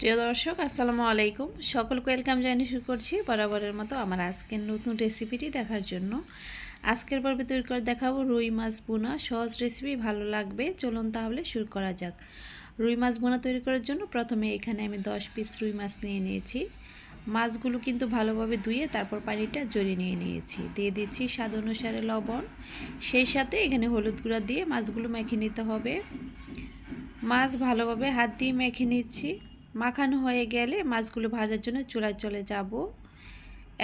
প্রিয় দর্শক, আসসালামু আলাইকুম। সকলকে ওয়েলকাম জানিয়ে শুরু করছি বরাবরের মতো আমার আজকের নতুন রেসিপিটি দেখার জন্য। আজকের পর্বে তৈরি করে দেখাবো রুই মাছ বোনা সহজ রেসিপি, ভালো লাগবে। চলুন তাহলে শুরু করা যাক। রুই মাছ বোনা তৈরি করার জন্য প্রথমে এখানে আমি দশ পিস রুই মাছ নিয়ে নিয়েছি। মাছগুলো কিন্তু ভালোভাবে ধুয়ে তারপর পানিটা জড়িয়ে নিয়ে নিয়েছি। দিয়ে দিচ্ছি স্বাদ অনুসারে লবণ। সেই সাথে এখানে হলুদ গুঁড়া দিয়ে মাছগুলো মেখে নিতে হবে। মাছ ভালোভাবে হাত দিয়ে মেখে নিচ্ছি। মাখানো হয়ে গেলে মাছগুলো ভাজার জন্য চুলায় চলে যাব।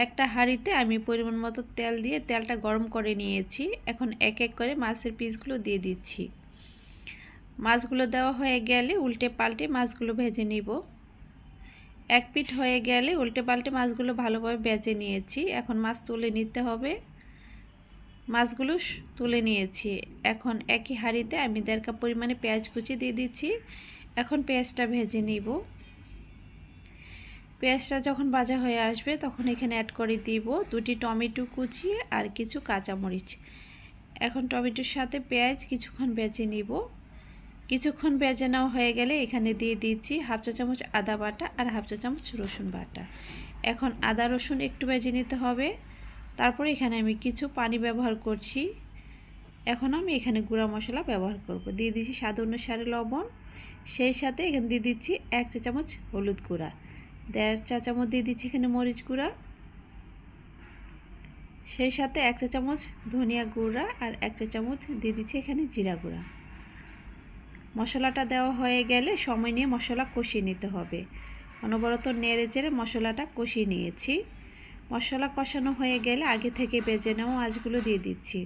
একটা হাঁড়িতে আমি পরিমাণ মতো তেল দিয়ে তেলটা গরম করে নিয়েছি। এখন এক এক করে মাছের পিসগুলো দিয়ে দিচ্ছি। মাছগুলো দেওয়া হয়ে গেলে উল্টে পাল্টে মাছগুলো ভেজে নিব। এক পিঠ হয়ে গেলে উল্টে পাল্টে মাছগুলো ভালোভাবে বেজে নিয়েছি। এখন মাছ তুলে নিতে হবে। মাছগুলো তুলে নিয়েছি। এখন একই হাঁড়িতে আমি দেড় কাপ পরিমাণে পেঁয়াজ কুচি দিয়ে দিচ্ছি। এখন পেঁয়াজটা ভেজে নিব। পেঁয়াজটা যখন ভাজা হয়ে আসবে, তখন এখানে অ্যাড করে দিব দুটি টমেটো কুচিয়ে আর কিছু কাঁচামরিচ। এখন টমেটোর সাথে পেঁয়াজ কিছুক্ষণ বেজে নিব। কিছুক্ষণ বেজে নেওয়া হয়ে গেলে এখানে দিয়ে দিচ্ছি হাফ চা চামচ আদা বাটা আর হাফ চা চামচ রসুন বাটা। এখন আদা, রসুন একটু বেজে নিতে হবে। তারপরে এখানে আমি কিছু পানি ব্যবহার করছি। এখন আমি এখানে গুঁড়া মশলা ব্যবহার করব। দিয়ে দিচ্ছি স্বাদ অনুসারে লবণ। সেই সাথে এখানে দিয়ে দিচ্ছি এক চা চামচ হলুদ গুঁড়া। দেড় চা চামচ দিয়ে দিচ্ছি এখানে মরিচ গুঁড়া। সেই সাথে এক চা চামচ ধনিয়া গুঁড়া আর এক চা চামচ দিয়ে দিচ্ছি এখানে জিরা গুঁড়া। মশলাটা দেওয়া হয়ে গেলে সময় নিয়ে মশলা কষিয়ে নিতে হবে। অনবরত নেড়ে চেড়ে মশলাটা কষিয়ে নিয়েছি। মশলা কষানো হয়ে গেলে আগে থেকে বেজে নেওয়া মাছগুলো দিয়ে দিচ্ছি।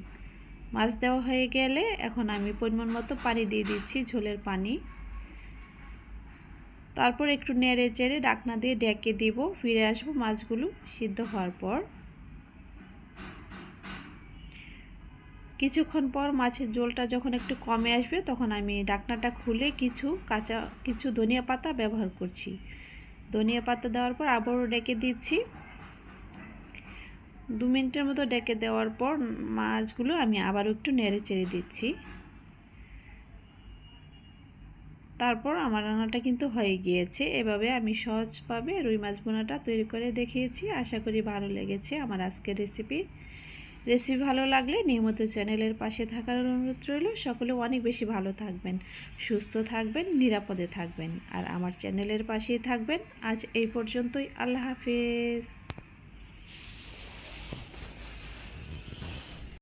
মাছ দেওয়া হয়ে গেলে এখন আমি পরিমাণ মতো পানি দিয়ে দিচ্ছি ঝোলের পানি। তারপর একটু নেড়ে চেড়ে ডাকনা দিয়ে ডেকে দিব। ফিরে আসব মাছগুলো সিদ্ধ হওয়ার পর। কিছুক্ষণ পর মাছের ঝোলটা যখন একটু কমে আসবে, তখন আমি ডাকনাটা খুলে কিছু কাঁচা, কিছু ধনিয়া পাতা ব্যবহার করছি। ধনিয়া পাতা দেওয়ার পর আবারও ডেকে দিচ্ছি। দু মিনিটের মতো ডেকে দেওয়ার পর মাছগুলো আমি আবারও একটু নেড়ে চেড়ে দিচ্ছি। তারপর আমার রান্নাটা কিন্তু হয়ে গিয়েছে। এভাবে আমি সহজভাবে রুই মাছ বোনাটা তৈরি করে দেখিয়েছি। আশা করি ভালো লেগেছে আমার আজকের রেসিপি রেসিপি ভালো লাগলে নিয়মিত চ্যানেলের পাশে থাকার অনুরোধ রইল। সকলে অনেক বেশি ভালো থাকবেন, সুস্থ থাকবেন, নিরাপদে থাকবেন। আর আমার চ্যানেলের পাশেই থাকবেন। আজ এই পর্যন্তই। আল্লাহ হাফিজ।